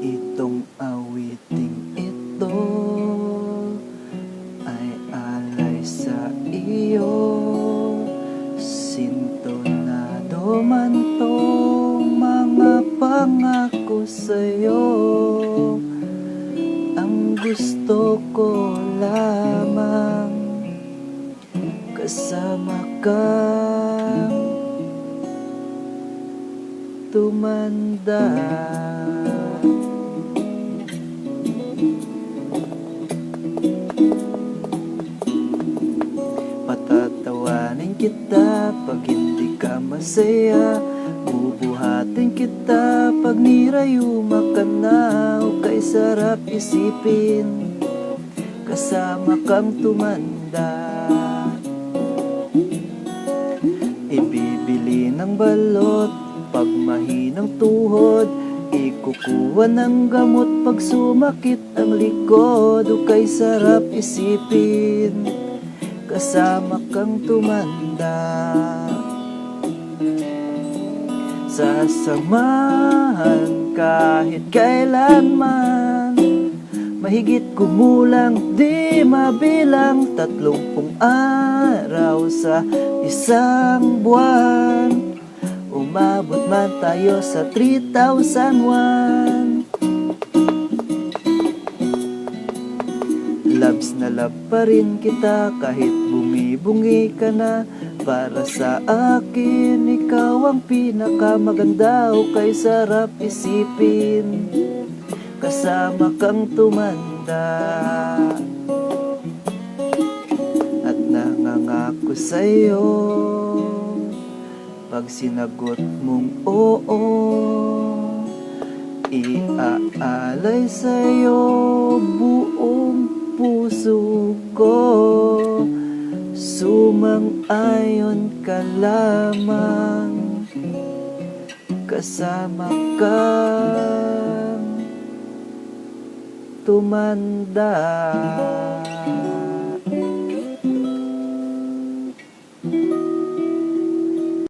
Itong awiting ito ay alay sa iyo Sintonado man to mga pangako sa'yo Ang gusto ko lamang kasama ka tumanda. Kita pag hindi ka masaya. Bubuhatin kita pag nirayuma ka na O kay sarap isipin. Kasama kang tumanda. Ibibili ng balot pag mahinang tuhod. Ikukuha ng gamot pag sumakit ang likod. O sarap isipin Kasama kang tumanda. Sasamahan kahit kailanman. Mahigit kumulang di mabilang Tatlumpung araw sa isang buwan. Umabot man tayo sa 3,001 Labs na love pa rin kita kahit bumibungi ka na. Para sa akin, ikaw ang pinakamaganda o kay sarap isipin. Kasama kang tumanda. At nangangako sa'yo Pag sinagot mong oo Iaalay sa'yo buong puso ko. Sumang-ayon ka lamang. Kasama kang tumanda